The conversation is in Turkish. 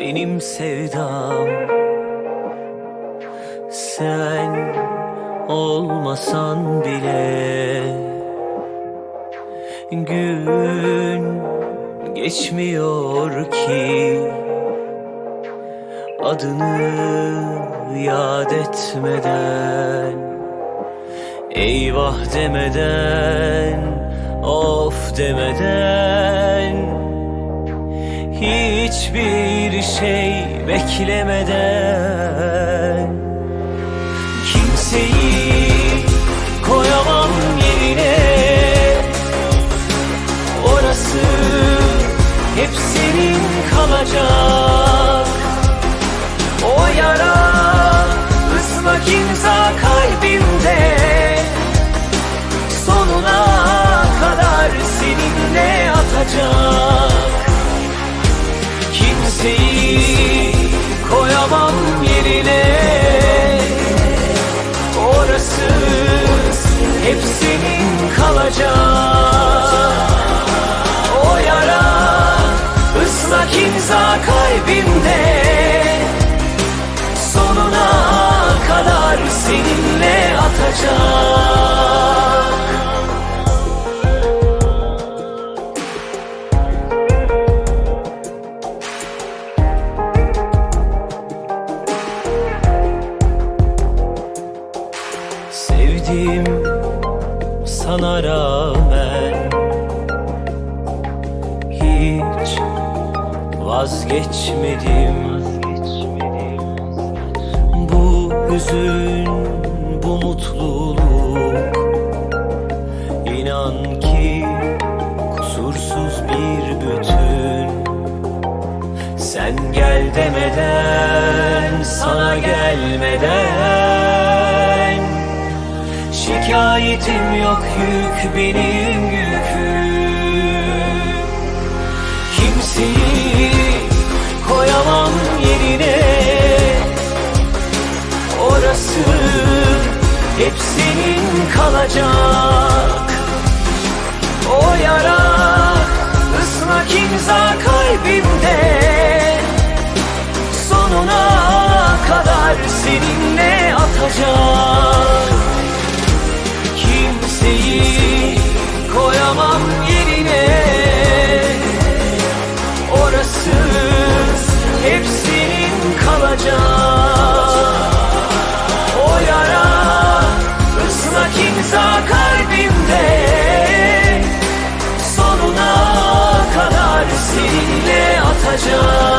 benim sevdam. Sen olmasan bile Gün geçmiyor ki. Adını yad etmeden Eyvah demeden Of demeden Hiçbir şey beklemeden Kimseyi koyamam yerine. Orası hep senin kalacak. O yara ıslak imza kalbimde hep senin kalacak. O yara ıslak imza kalbimde. Sonuna kadar seninle atacak. Sevdim sana rağmen Hiç vazgeçmedim. Bu hüzün, bu mutluluk İnan ki kusursuz bir bütün. Sen gel demeden, sana gelmeden Şikayetim yok yük benim yüküm. Kimseyi koyamam yerine. Orası hep senin kalacak. O yara ıslak imza kalbimde. Sonuna kadar seninle atacak kimseyi koyamam yerine. Orası hep senin kalacak O yara ıslak imza kalbimde. Sonuna kadar seninle atacağım.